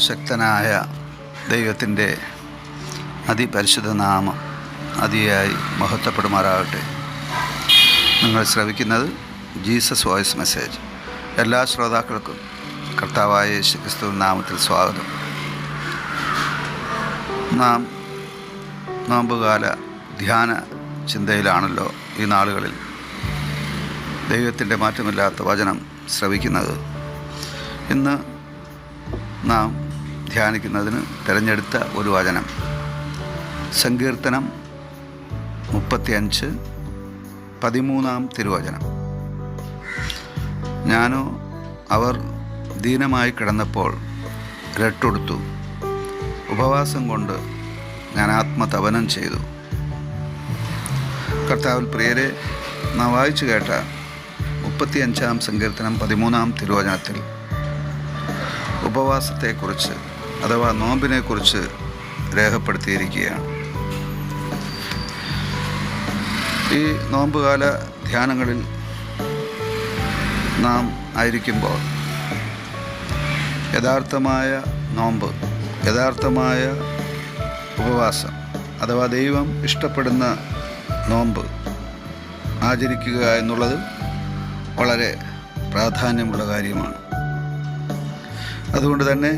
സർവശക്തനായ ദൈവത്തിന്റെ അതിപരിശുദ്ധ നാമം അതിയായി മഹത്വപ്പെടുമാറാകട്ടെ. നിങ്ങൾ ശ്രവിക്കുന്നത് ജീസസ് വോയിസ് മെസ്സേജ്. എല്ലാ ശ്രോതാക്കൾക്കും കർത്താവായ യേശു ക്രിസ്തു നാമത്തിൽ സ്വാഗതം. നാം നോമ്പുകാല ധ്യാന ചിന്തയിലാണല്ലോ ഈ നാളുകളിൽ ദൈവത്തിന്റെ മാറ്റമില്ലാത്ത വചനം ശ്രവിക്കുന്നത്. ഇന്ന് നാം ധ്യാനിക്കുന്നതിന് തിരഞ്ഞെടുത്ത ഒരു വചനം. സങ്കീർത്തനം മുപ്പത്തിയഞ്ച് പതിമൂന്നാം തിരുവചനം. ഞാനോ അവർ ദീനമായി കിടന്നപ്പോൾ രട്ടൊടുത്തു. ഉപവാസം കൊണ്ട് ഞാൻ ആത്മതപനം ചെയ്തു. കർത്താവിൽ പ്രിയരെ നാം വായിച്ചു കേട്ട മുപ്പത്തിയഞ്ചാം സങ്കീർത്തനം പതിമൂന്നാം തിരുവചനത്തിൽ ഉപവാസത്തെക്കുറിച്ച് അഥവാ നോമ്പിനെക്കുറിച്ച് രേഖപ്പെടുത്തിയിരിക്കുകയാണ്. ഈ നോമ്പുകാല ധ്യാനങ്ങളിൽ നാം ആയിരിക്കുമ്പോൾ യഥാർത്ഥമായ നോമ്പ് യഥാർത്ഥമായ ഉപവാസം അഥവാ ദൈവം ഇഷ്ടപ്പെടുന്ന നോമ്പ് ആചരിക്കുക എന്നുള്ളത് വളരെ പ്രാധാന്യമുള്ള കാര്യമാണ്. അതുകൊണ്ട് തന്നെ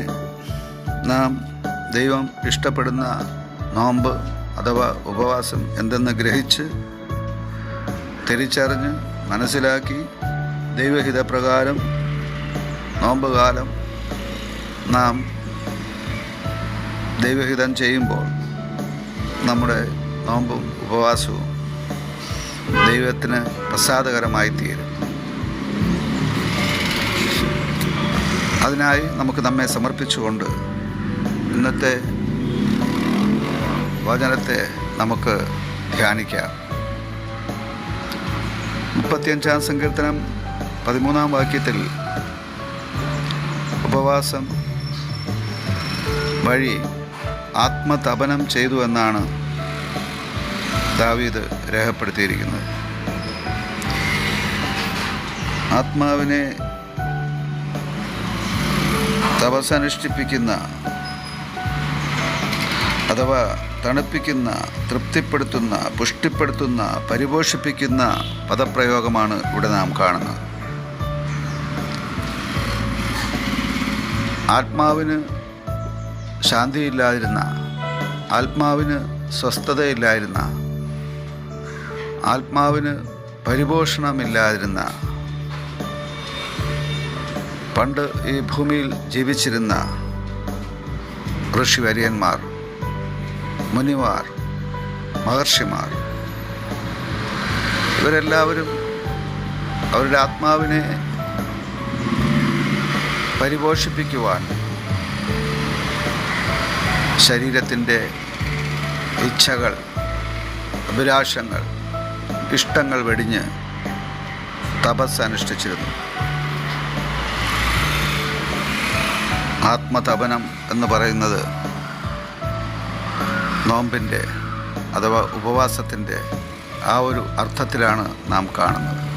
നാം ദൈവം ഇഷ്ടപ്പെടുന്ന നോമ്പ് അഥവാ ഉപവാസം എന്തെന്ന് ഗ്രഹിച്ച് തിരിച്ചറിഞ്ഞ് മനസ്സിലാക്കി ദൈവഹിതപ്രകാരം നോമ്പ് കാലം നാം ദൈവഹിതം ചെയ്യുമ്പോൾ നമ്മുടെ നോമ്പും ഉപവാസവും ദൈവത്തിന് പ്രസാദകരമായി തീരും. അതിനായി നമുക്ക് നമ്മെ സമർപ്പിച്ചുകൊണ്ട് ഇന്നത്തെ വചനത്തെ നമുക്ക് ധ്യാനിക്കാം. മുപ്പത്തിയഞ്ചാം സങ്കീർത്തനം പതിമൂന്നാം വാക്യത്തിൽ ഉപവാസം വഴി ആത്മതപനം ചെയ്തു എന്നാണ് ദാവീദ് രേഖപ്പെടുത്തിയിരിക്കുന്നത്. ആത്മാവിനെ തപസ്സനുഷ്ഠിപ്പിക്കുന്ന അഥവാ തണുപ്പിക്കുന്ന തൃപ്തിപ്പെടുത്തുന്ന പുഷ്ടിപ്പെടുത്തുന്ന പരിപോഷിപ്പിക്കുന്ന പദപ്രയോഗമാണ് ഇവിടെ നാം കാണുന്നത്. ആത്മാവിന് ശാന്തിയില്ലാതിരുന്ന ആത്മാവിന് സ്വസ്ഥതയില്ലായിരുന്ന ആത്മാവിന് പരിപോഷണമില്ലാതിരുന്ന പണ്ട് ഈ ഭൂമിയിൽ ജീവിച്ചിരുന്ന ഋഷിവര്യന്മാർ മുനിമാർ മഹർഷിമാർ ഇവരെല്ലാവരും അവരുടെ ആത്മാവിനെ പരിപോഷിപ്പിക്കുവാൻ ശരീരത്തിന്റെ ഇച്ഛകൾ അഭിലാഷങ്ങൾ ഇഷ്ടങ്ങൾ വെടിഞ്ഞ് തപസ് അനുഷ്ഠിച്ചിരുന്നു. ആത്മതപനം എന്ന് പറയുന്നത് നോമ്പിന്റെ അഥവാ ഉപവാസത്തിന്റെ ആ ഒരു അർത്ഥത്തിലാണ് നാം കാണുന്നത്.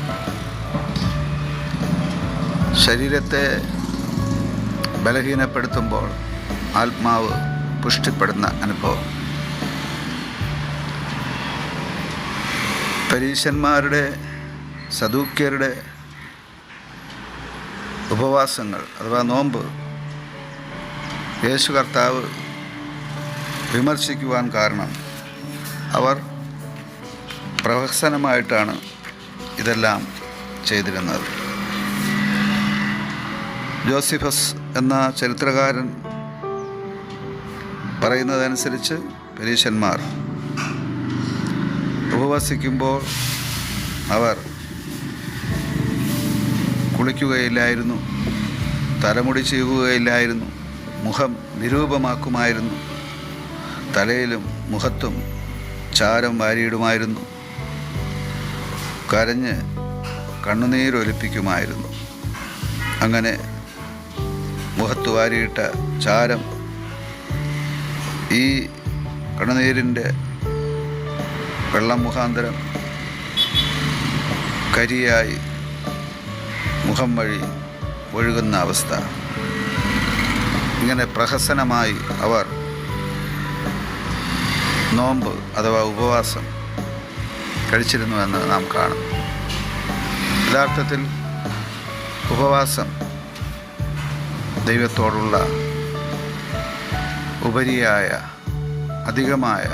ശരീരത്തെ ബലഹീനപ്പെടുത്തുമ്പോൾ ആത്മാവ് പുഷ്ടിപ്പെടുന്ന അനുഭവം. പരീശന്മാരുടെ സദൂക്യരുടെ ഉപവാസങ്ങൾ അഥവാ നോമ്പ് യേശു കർത്താവ് വിമർശിക്കുവാൻ കാരണം അവർ പ്രഹസനമായിട്ടാണ് ഇതെല്ലാം ചെയ്തിരുന്നത്. ജോസിഫസ് എന്ന ചരിത്രകാരൻ പറയുന്നതനുസരിച്ച് പരീശന്മാർ ഉപവസിക്കുമ്പോൾ അവർ കുളിക്കുകയില്ലായിരുന്നു തലമുടി ചെയ്യുകയില്ലായിരുന്നു മുഖം വിരൂപമാക്കുമായിരുന്നു തലയിലും മുഖത്തും ചാരം വാരിയിടുമായിരുന്നു. കരഞ്ഞ് കണ്ണുനീരൊലിപ്പിക്കുമായിരുന്നു. അങ്ങനെ മുഖത്ത് വാരിയിട്ട ചാരം ഈ കണ്ണുനീരിന്റെ വെള്ളം മുഖാന്തരം കരിയായി മുഖം വഴി ഒഴുകുന്ന അവസ്ഥ. ഇങ്ങനെ പ്രഹസനമായി അവർ നോമ്പ് അഥവാ ഉപവാസം കഴിച്ചിരുന്നു എന്ന് നാം കാണുന്നു യഥാർത്ഥത്തിൽ ഉപവാസം ദൈവത്തോടുള്ള ഉപരിയായ അധികമായ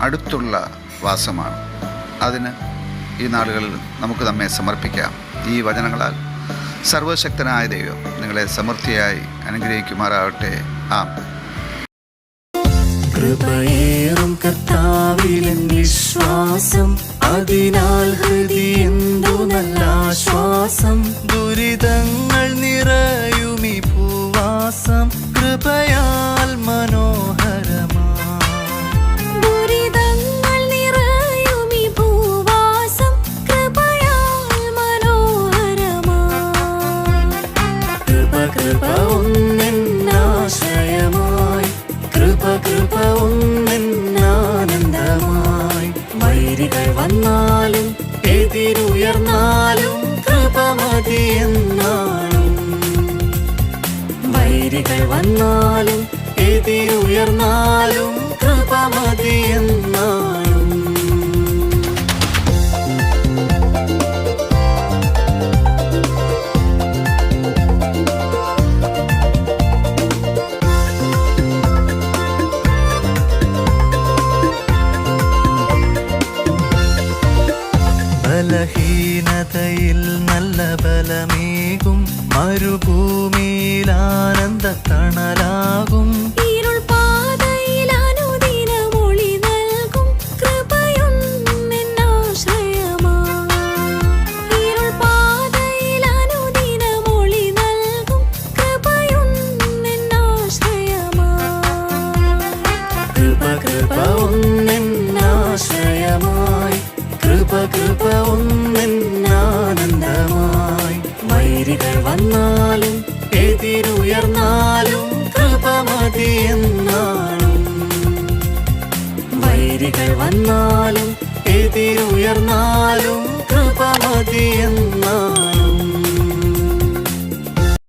അടുത്തുള്ള വാസമാണ്. അതിന് ഈ നാളുകളിൽ നമുക്ക് നമ്മെ സമർപ്പിക്കാം. ഈ വചനങ്ങളാൽ സർവശക്തനായ ദൈവം നിങ്ങളെ സമൃദ്ധിയായി അനുഗ്രഹിക്കുമാറാവട്ടെ ആം കൃപയേറും കർത്താവിലും വിശ്വാസം. അതിനാൽ ഹൃദയന്തു കൃപ കൃപ വൈരികൾ വന്നാലും എതിരുയർന്നാലും കൃപമതി വൈരികൾ വന്നാലും എതിരുയർന്നാലും കൃപ മതി നൽകും. കൃപയൊന്നെന്നാശ്രയമായി കൃപ കൃപ ഒന്നെന്നാശ്രയമായി കൃപ കൃപ ഒന്നെന്നാനന്ദമായി വൈരികൾ വന്നാലും എതിരുയർന്നാലും കൃപ മതി എന്നാളും വൈരികൾ വന്നാലും എതിരുയർന്നാലും കൃപ മതി എന്നാളും